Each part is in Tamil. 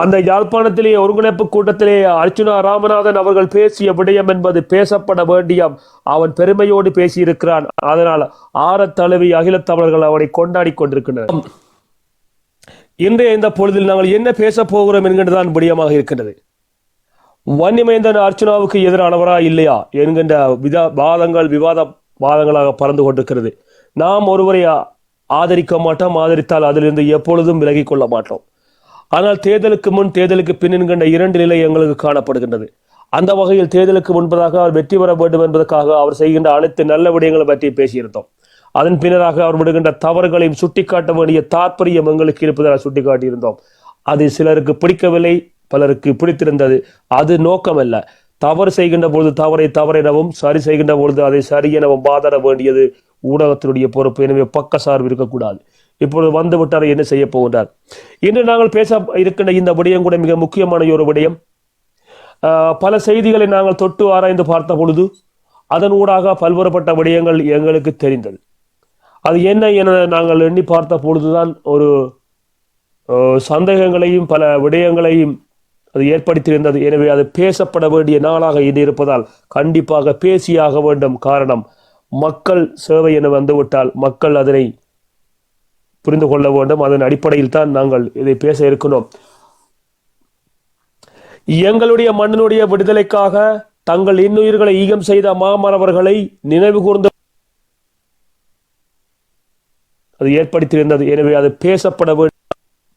அந்த யாழ்ப்பாணத்திலே ஒருங்கிணைப்பு கூட்டத்திலே அர்ச்சுனா ராமநாதன் அவர்கள் பேசிய விடயம் என்பது பேசப்பட வேண்டிய அவன் பெருமையோடு பேசியிருக்கிறான். அதனால் ஆரத் தழுவி அகிலத் தமிழர்கள் அவனை கொண்டாடி கொண்டிருக்கின்றனர். இன்றைய இந்த பொழுதில் நாங்கள் என்ன பேசப் போகிறோம் என்கின்றதான் விடயமாக இருக்கின்றது. வன்னிமைந்தன் அர்ச்சுனாவுக்கு எதிரானவரா இல்லையா என்கின்ற விதா வாதங்கள் விவாத வாதங்களாக பறந்து கொண்டிருக்கிறது. நாம் ஒருவரை ஆதரிக்க மாட்டோம். ஆதரித்தால் அதிலிருந்து எப்பொழுதும் விலகிக் கொள்ள மாட்டோம். ஆனால் தேர்தலுக்கு முன் தேர்தலுக்கு பின் என்கின்ற இரண்டு நிலை எங்களுக்கு காணப்படுகின்றது. அந்த வகையில் தேர்தலுக்கு முன்பதாக அவர் வெற்றி பெற வேண்டும் என்பதற்காக அவர் செய்கின்ற அனைத்து நல்ல விடயங்களை பற்றி பேசியிருந்தோம். அதன் பின்னராக அவர் விடுகின்ற தவறுகளையும் சுட்டிக்காட்ட வேண்டிய தாற்பயம் எங்களுக்கு இருப்பதாக சுட்டிக்காட்டியிருந்தோம். அது சிலருக்கு பிடிக்கவில்லை பலருக்கு பிடித்திருந்தது. அது நோக்கமல்ல. தவறு செய்கின்ற பொழுது தவறை தவறெனவும் சரி செய்கின்ற பொழுது அதை சரி எனவும் வாதாட வேண்டியது ஊடகத்தினுடைய பொறுப்பு. எனவே பக்க சார்பு இருக்கக்கூடாது. இப்பொழுது வந்து விட்டார் என்ன செய்ய போகின்றார்? இன்று நாங்கள் பேச இருக்கின்ற இந்த விடயம் கூட மிக முக்கியமான ஒரு விடயம். பல செய்திகளை நாங்கள் தொட்டு ஆராய்ந்து பார்த்த பொழுது அதன் ஊடாக பல்வேறுபட்ட விடயங்கள் எங்களுக்கு தெரிந்தது. அது என்ன என நாங்கள் எண்ணி பார்த்த பொழுதுதான் ஒரு சந்தேகங்களையும் பல விடயங்களையும் அது ஏற்படுத்தியிருந்தது. எனவே அது பேசப்பட வேண்டிய நாளாக இது இருப்பதால் கண்டிப்பாக பேசியாக வேண்டும். காரணம் மக்கள் சேவை என வந்துவிட்டால் மக்கள் அதனை புரிந்து கொள்ள வேண்டும். அதன் அடிப்படையில் தான் நாங்கள் இதை பேச இருக்கணும் எங்களுடைய மண்ணினுடைய விடுதலைக்காக தங்கள் இன்னுயிர்களை ஈகம் செய்த மாமரவர்களை நினைவு கூர்ந்த அது ஏற்படுத்தியிருந்தது. எனவே அது பேசப்பட வேண்டும்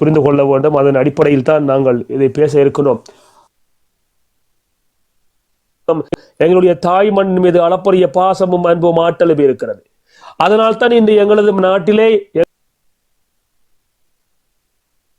புரிந்து கொள்ள வேண்டும். அதன் அடிப்படையில் தான் நாங்கள் இதை பேச இருக்கணும் எங்களுடைய தாய் மண் மீது அளப்பரிய பாசமும் அன்பும் ஆற்றலும் இருக்கிறது அதனால் தான் இன்று எங்களது நாட்டிலே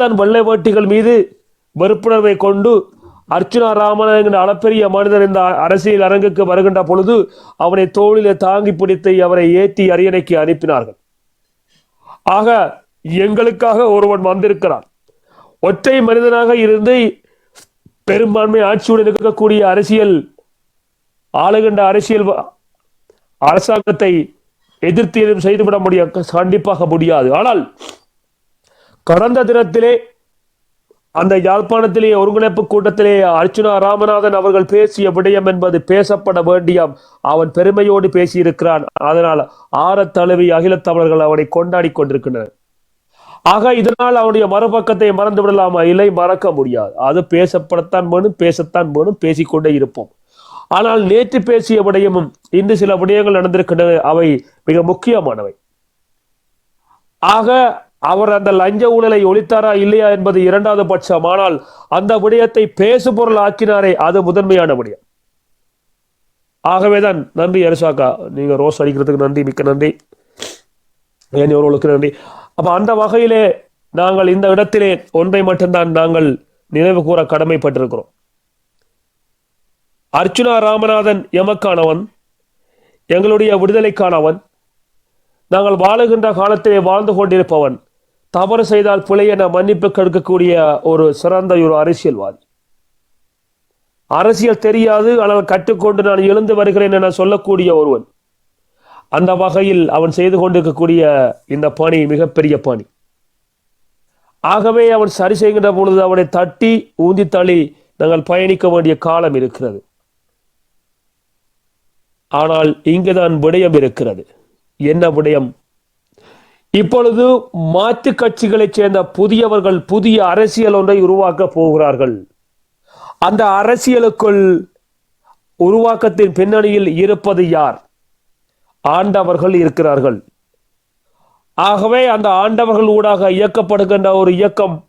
தான் வெள்ளை வேட்டிகள் மீது வெறுப்புணர்வை கொண்டு அர்ச்சுனா ராமன் என்கிற அளப்பெரிய மனிதர் இந்த அரசியல் அரங்குக்கு வருகின்ற பொழுது அவனை தோளிலே தாங்கி பிடித்து அவரை ஏற்றி அரியணைக்கு அனுப்பினார்கள். ஆக எங்களுக்காக ஒருவன் வந்திருக்கிறான். ஒற்றை மனிதனாக இருந்து பெரும்பான்மை ஆட்சியுடன் இருக்கக்கூடிய அரசியல் ஆளுகின்ற அரசியல் அரசாங்கத்தை எதிர்த்து எதுவும் செய்துவிட முடிய கண்டிப்பாக முடியாது. ஆனால் கடந்த தினத்திலே அந்த யாழ்ப்பாணத்திலே ஒருங்கிணைப்பு கூட்டத்திலே அர்ச்சுனா ராமநாதன் அவர்கள் பேசிய விடயம் என்பது பேசப்பட வேண்டிய அவன் பெருமையோடு பேசியிருக்கிறான். அதனால் ஆரத்தழுவி தழுவி தமிழர்கள் அவனை கொண்டாடி கொண்டிருக்கின்றனர். ஆக இதனால் அவனுடைய மறுபக்கத்தை மறந்து விடலாமா இல்லை மறக்க முடியாது. அது பேசப்படத்தான் வேணும் பேசத்தான் வேணும் பேசிக்கொண்டே இருப்போம். ஆனால் நேற்று பேசிய விடயமும் இன்று சில விடயங்கள் நடந்திருக்கின்றன. அவை மிக முக்கியமானவை. ஆக அவர் அந்த லஞ்ச ஊழலை ஒழித்தாரா இல்லையா என்பது இரண்டாவது பட்சம். ஆனால் அந்த விடயத்தை பேசு பொருள் ஆக்கினாரே அது முதன்மையான விடயம். ஆகவேதான் நன்றி அரிசாக்கா. நீங்க ரோஸ் அடிக்கிறதுக்கு நன்றி மிக்க நன்றி. ஏனையோர்களுக்கு நன்றி? அப்ப அந்த வகையிலே நாங்கள் இந்த இடத்திலே ஒன்றை மட்டும்தான் நாங்கள் நினைவு கூற கடமைப்பட்டிருக்கிறோம். அர்ச்சுனா ராமநாதன் எமக்கானவன் எங்களுடைய விடுதலைக்கானவன் நாங்கள் வாழுகின்ற காலத்திலே வாழ்ந்து கொண்டிருப்பவன் தவறு செய்தால் பிழை என மன்னிப்பு கொடுக்கக்கூடிய ஒரு சிறந்த ஒரு அரசியல்வாதி. அரசியல் தெரியாது ஆனால் கற்றுக்கொண்டு நான் எழுந்து வருகிறேன் என சொல்லக்கூடிய ஒருவன் அந்த வகையில் அவன் செய்து கொண்டிருக்கக்கூடிய இந்த பணி மிகப்பெரிய பணி. ஆகவே அவன் சரி செய்கின்ற பொழுது அவனை தட்டி ஊந்தி தள்ளி நாங்கள் பயணிக்க வேண்டிய காலம் இருக்கிறது. ஆனால் இங்குதான் விடயம் இருக்கிறது. என்ன விடயம்? இப்பொழுது மாற்று கட்சிகளைச் சேர்ந்த புதியவர்கள் புதிய அரசியல் ஒன்றை உருவாக்க போகிறார்கள். அந்த அரசியலுக்குள் உருவாக்கத்தின் பின்னணியில் இருப்பது யார்? ஆண்டவர்கள் இருக்கிறார்கள். ஆகவே அந்த ஆண்டவர்கள் ஊடாக இயக்கப்படுகின்ற ஒரு இயக்கம்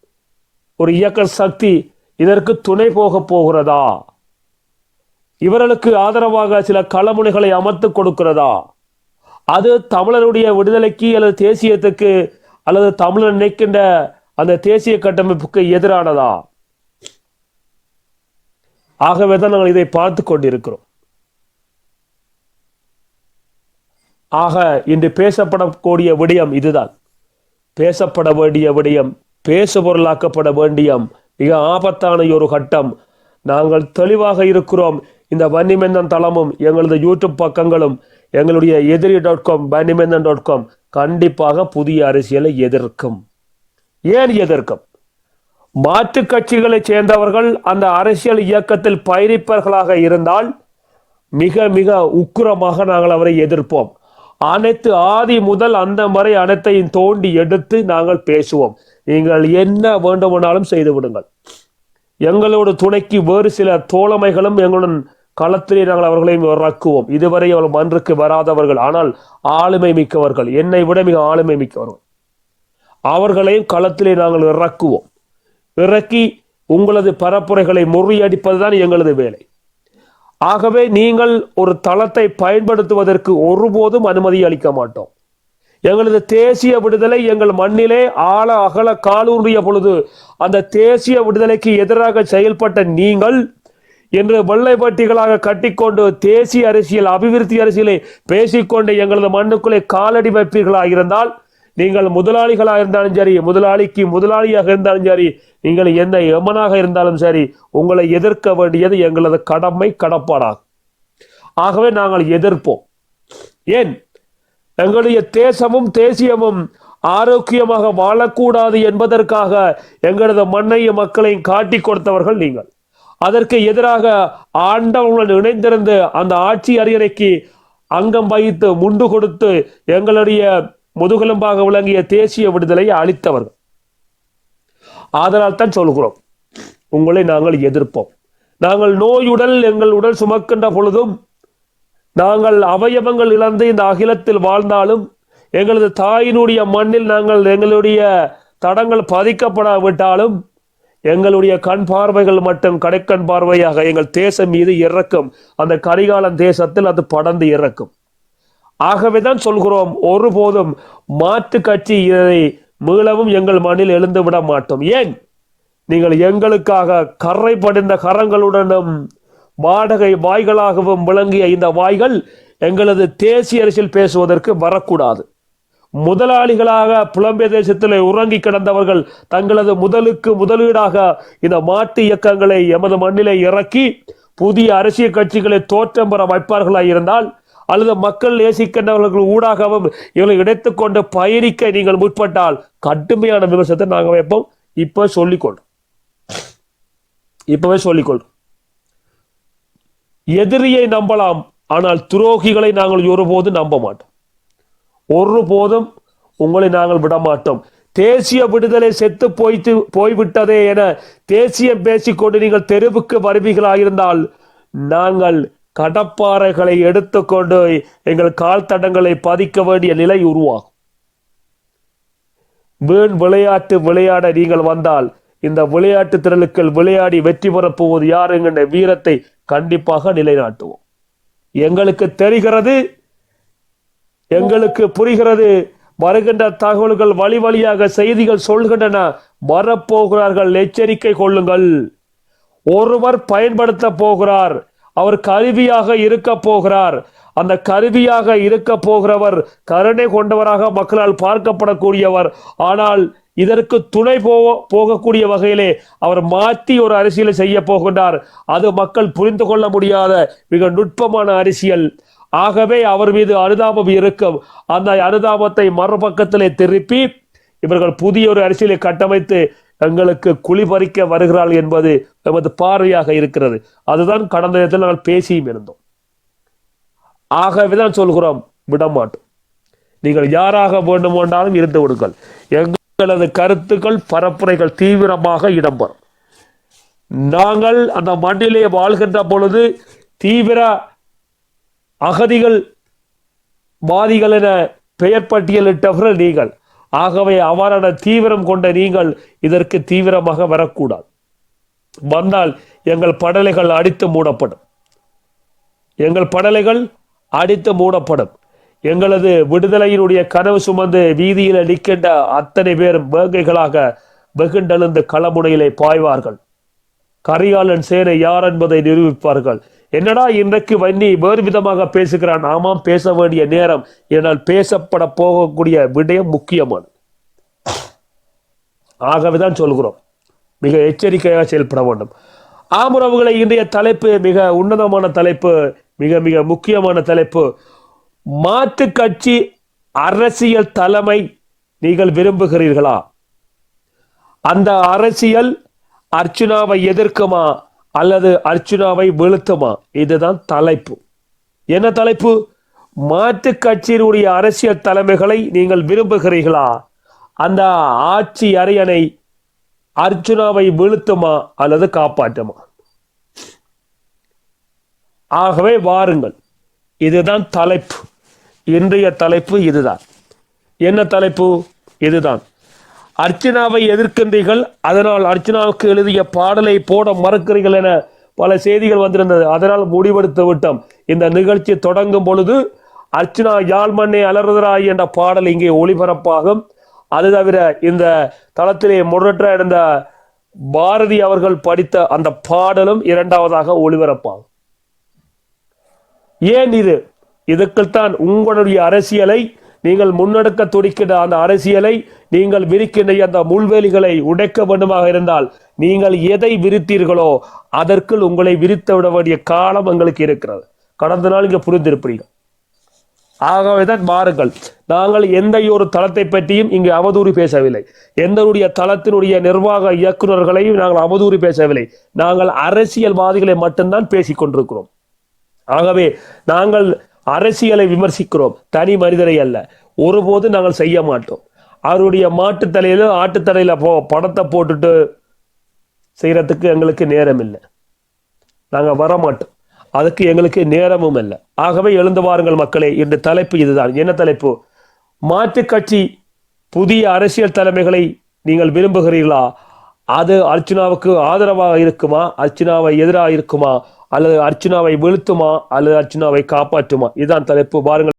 ஒரு இயக்க சக்தி இதற்கு துணை போக போகிறதா? இவர்களுக்கு ஆதரவாக சில களமுனைகளை அமர்த்து கொடுக்கிறதா? அது தமிழருடைய விடுதலைக்கு அல்லது தேசியத்துக்கு அல்லது தமிழர் நினைக்கின்ற அந்த தேசிய கட்டமைப்புக்கு எதிரானதா? ஆகவே தான் நாங்கள் இதை பார்த்து கொண்டிருக்கிறோம். ஆக இன்று பேசப்படக்கூடிய விடயம் இதுதான். பேசப்பட வேண்டிய விடயம் பேசு பொருளாக்கப்பட வேண்டியம் மிக ஆபத்தான ஒரு கட்டம். நாங்கள் தெளிவாக இருக்கிறோம். இந்த வன்னிமெந்தன் தளமும் எங்களது யூடியூப் பக்கங்களும் எங்களுடைய எதிரி dot com Panimenthan dot com கண்டிப்பாக புதிய அரசியலை எதிர்க்கும். ஏன் எதிர்க்கும்? மாற்று கட்சிகளைச் சேர்ந்தவர்கள் அந்த அரசியல் இயக்கத்தில் பயணிப்பவர்களாக இருந்தால் மிக மிக உக்கிரமாக நாங்கள் அவரை எதிர்ப்போம். அனைத்து ஆதி முதல் அந்த வரை அனைத்தையும் தோண்டி எடுத்து நாங்கள் பேசுவோம். நீங்கள் என்ன வேண்டுமானாலும் செய்து விடுங்கள். எங்களோட துணைக்கு வேறு சில தோழமைகளும் எங்களுடன் களத்திலே நாங்கள் அவர்களையும் இறக்குவோம். இதுவரை அவர்கள் மன்றுக்கு வராதவர்கள். ஆனால் ஆளுமை மிக்கவர்கள். என்னை விட மிக ஆளுமை மிக்கவர்கள். அவர்களையும் களத்திலே நாங்கள் இறக்குவோம். இறக்கி உங்களது பரப்புரைகளை முறியடிப்பதுதான் எங்களது வேலை. ஆகவே நீங்கள் ஒரு தளத்தை பயன்படுத்துவதற்கு ஒருபோதும் அனுமதி அளிக்க மாட்டோம். எங்களது தேசிய விடுதலை எங்கள் மண்ணிலே ஆழ அகல காலூன்றிய பொழுது அந்த தேசிய விடுதலைக்கு எதிராக செயல்பட்ட நீங்கள் என்று வெள்ளை பட்டிகளாக கட்டிக்கொண்டு தேசிய அரசியல் அபிவிருத்தி அரசியலை பேசிக்கொண்டு எங்களது மண்ணுக்குள்ளே காலடி வைப்பீர்களாக இருந்தால் நீங்கள் முதலாளிகளாக இருந்தாலும் சரி முதலாளிக்கு முதலாளியாக இருந்தாலும் சரி நீங்கள் எந்த எமனாக இருந்தாலும் சரி உங்களை எதிர்க்க வேண்டியது எங்களது கடமை கடப்பாடாகும். ஆகவே நாங்கள் எதிர்ப்போம். ஏன்? எங்களுடைய தேசமும் தேசியமும் ஆரோக்கியமாக வாழக்கூடாது என்பதற்காக எங்களது மண்ணையும் மக்களையும் காட்டிக் கொடுத்தவர்கள் நீங்கள். அதற்கு எதிராக ஆண்டவங்களுடன் இணைந்திருந்து அந்த ஆட்சி அரியணைக்கு அங்கம் வகித்து முண்டு கொடுத்து எங்களுடைய முதுகெலும்பாக விளங்கிய தேசிய விடுதலையை அளித்தவர்கள். ஆதலால் தான் சொல்கிறோம் உங்களை நாங்கள் எதிர்ப்போம். நாங்கள் நோயுடல் எங்கள் உடல் சுமக்கின்ற பொழுதும் நாங்கள் அவயவங்கள் இழந்து இந்த அகிலத்தில் வாழ்ந்தாலும் எங்களது தாயினுடைய மண்ணில் நாங்கள் எங்களுடைய தடங்கள் பதிக்கப்படாவிட்டாலும் எங்களுடைய கண் பார்வைகள் மட்டும் கடைக்கண் பார்வையாக எங்கள் தேசம் மீது இறக்கும். அந்த கரிகாலன் தேசத்தில் அது படர்ந்து இறக்கும். ஆகவே தான் சொல்கிறோம் ஒருபோதும் மாற்று கட்சி இதை மீளவும் எங்கள் மண்ணில் எழுந்து விட மாட்டோம். ஏன்? நீங்கள் எங்களுக்காக கரை படிந்த கரங்களுடனும் வாடகை வாய்களாகவும் விளங்கிய இந்த வாய்கள் எங்களது தேசிய அரசியல் பேசுவதற்கு வரக்கூடாது. முதலாளிகளாக புலம்பெயர் தேசத்தில் உறங்கி கிடந்தவர்கள் தங்களது முதலுக்கு முதலீடாக இந்த மாட்டு இயக்கங்களை எமது மண்ணிலே இறக்கி புதிய அரசியல் கட்சிகளை தோற்றம் பெற வைப்பார்களாக இருந்தால் அல்லது மக்கள் நேசிக்கின்றவர்கள் ஊடாகவும் இவர்களை இணைத்து கொண்டு பயணிக்க நீங்கள் முற்பட்டால் கடுமையான விமர்சனத்தை நாங்கள் வைப்போம். இப்ப சொல்லிக்கொள்றோம் இப்பவே சொல்லிக்கொள்றோம் எதிரியை நம்பலாம் ஆனால் துரோகிகளை நாங்கள் ஒருபோது நம்ப மாட்டோம். ஒருபோதும் உங்களை நாங்கள் விட மாட்டோம் தேசிய விடுதலை செத்து போய்த்து போய்விட்டதே என தேசியம் பேசிக்கொண்டு நீங்கள் தெருவுக்கு வருவீர்களாயிருந்தால் நாங்கள் கடப்பாறைகளை எடுத்துக்கொண்டு எங்கள் கால் தடங்களை பதிக்க வேண்டிய நிலை உருவாகும். வீண் விளையாட்டு விளையாட நீங்கள் வந்தால் இந்த விளையாட்டு திறலுக்கள் விளையாடி வெற்றி பெறப் போவது யார் என்கின்ற வீரத்தை கண்டிப்பாக நிலைநாட்டுவோம். எங்களுக்கு தெரிகிறது எங்களுக்கு புரிகிறது. வருகின்ற தகவல்கள் வழி வழியாக செய்திகள் சொல்கின்றன. வரப்போகிறார்கள். எச்சரிக்கை கொள்ளுங்கள். ஒருவர் பயன்படுத்த போகிறார். அவர் கருவியாக இருக்க போகிறார். அந்த கருவியாக இருக்க போகிறவர் கருணை கொண்டவராக மக்களால் பார்க்கப்படக்கூடியவர். ஆனால் இதற்கு துணை போக போகக்கூடிய வகையிலே அவர் மாற்றி ஒரு அரசியலை செய்ய போகின்றார். அது மக்கள் புரிந்து கொள்ள முடியாத மிக நுட்பமான அரசியல். ஆகவே அவர் மீது அனுதாபம் இருக்கும் அந்த அனுதாபத்தை மறுபக்கத்திலே திருப்பி இவர்கள் புதிய ஒரு அரசியலை கட்டமைத்து எங்களுக்கு குழி பறிக்க என்பது எமது பார்வையாக இருக்கிறது. அதுதான் கடந்த நேரத்தில் நாங்கள் பேசியும் இருந்தோம். ஆகவேதான் சொல்கிறோம் விடமாட்டோம். நீங்கள் யாராக வேண்டுமென்றாலும் இருந்து விடுங்கள். எங்களது கருத்துக்கள் பரப்புரைகள் தீவிரமாக இடம்பெறும். நாங்கள் அந்த மண்ணிலே வாழ்கின்ற பொழுது தீவிர அகதிகள் வாதிகள் என பெயர் பட்டியலிட்டவர்கள் நீங்கள். ஆகவே அவ்வாறான தீவிரம் கொண்ட நீங்கள் இதற்கு தீவிரமாக வரக்கூடாது. வந்தால் எங்கள் படலைகள் அடித்து மூடப்படும். எங்கள் படலைகள் அடித்து மூடப்படும். எங்களது விடுதலையினுடைய கனவு சுமந்து வீதியில் நிற்கின்ற அத்தனை பேர் வேங்கைகளாக வெகுண்டெழுந்து களமுனையிலே பாய்வார்கள். கரிகாலன் சேனை யார் என்பதை நிரூபிப்பார்கள். என்னடா இன்றைக்கு வன்னி வேறு விதமாக பேசுகிறான்? ஆமாம் பேச வேண்டிய நேரம். என்னால் பேசப்பட போகக்கூடிய விடயம் முக்கியமானது. ஆகவேதான் சொல்கிறோம். மிக எச்சரிக்கையாக செயல்பட வேண்டும். ஆமுறவுகளை இன்றைய தலைப்பு மிக உன்னதமான தலைப்பு மிக மிக முக்கியமான தலைப்பு. மாற்று கட்சி அரசியல் தலைமை நீங்கள் விரும்புகிறீர்களா? அந்த அரசியல் அர்ச்சுனாவை எதிர்க்குமா? அல்லது அர்ச்சுனாவை வீழ்த்துமா? இதுதான் தலைப்பு. என்ன தலைப்பு? மாற்று கட்சியினுடைய அரசியல் தலைமைகளை நீங்கள் விரும்புகிறீர்களா? அந்த ஆட்சி அரியணை அர்ச்சுனாவை வீழ்த்துமா அல்லது காப்பாற்றுமா? ஆகவே வாருங்கள். இதுதான் தலைப்பு. இன்றைய தலைப்பு இதுதான். என்ன தலைப்பு? இதுதான். அர்ச்சனாவை எதிர்க்கின்றீர்கள் அதனால் அர்ச்சனாவுக்கு எழுதிய பாடலை போட மறுக்கிறீர்கள் என பல செய்திகள் வந்திருந்தது. அதனால் முடிவெடுத்து விட்டோம். இந்த நிகழ்ச்சி தொடங்கும் பொழுது அர்ச்சனா யாழ்மண்ணே அலறுதராய் என்ற பாடல் இங்கே ஒளிபரப்பாகும். அது தவிர இந்த தளத்திலே முரற்ற இருந்த பாரதி அவர்கள் படித்த அந்த பாடலும் இரண்டாவதாக ஒளிபரப்பாகும். ஏன் இது? இதுக்குத்தான் உங்களுடைய அரசியலை நீங்கள் முன்னெடுக்க துடிக்கின்ற அந்த அரசியலை நீங்கள் விரிக்கின்ற அந்த முள்வேலிகளை உடைக்க வேண்டுமாக இருந்தால் நீங்கள் எதை விரித்தீர்களோ அதற்குள் உங்களை விரித்து விட வேண்டிய காலம் எங்களுக்கு இருக்கிறது. கடந்த நாள் இங்கே புரிந்திருப்பீர்கள். ஆகவேதான் பாருங்கள் நாங்கள் எந்த ஒரு தளத்தை பற்றியும் இங்கு அவதூறு பேசவில்லை. எந்தனுடைய தளத்தினுடைய நிர்வாக இயக்குநர்களையும் நாங்கள் அவதூறு பேசவில்லை. நாங்கள் அரசியல்வாதிகளை மட்டும்தான் பேசிக் கொண்டிருக்கிறோம் ஆகவே நாங்கள் அரசியலை விமர்சிக்கிறோம். தனி மனிதரை அல்ல. ஒருபோது நாங்கள் செய்ய மாட்டோம். அவருடைய மாட்டுத்தலையில ஆட்டுத்தலையில போ படத்தை போட்டுட்டு செய்யறதுக்கு எங்களுக்கு நேரம் இல்லை. நாங்கள் வர மாட்டோம் அதுக்கு எங்களுக்கு நேரமும் இல்லை. ஆகவே எழுந்து வாருங்கள் மக்களே என்ற தலைப்பு இதுதான். என்ன தலைப்பு? மாற்றுக் கட்சி புதிய அரசியல் தலைமைகளை நீங்கள் விரும்புகிறீர்களா? அது அர்ச்சனாவுக்கு ஆதரவாக இருக்குமா? அர்ச்சனாவை எதிராக இருக்குமா? அல்லது அர்ச்சுனாவை வீழ்த்துமா? அல்லது அர்ச்சுனாவை காப்பாற்றுமா? இதுதான் தலைப்பு. பாருங்கள்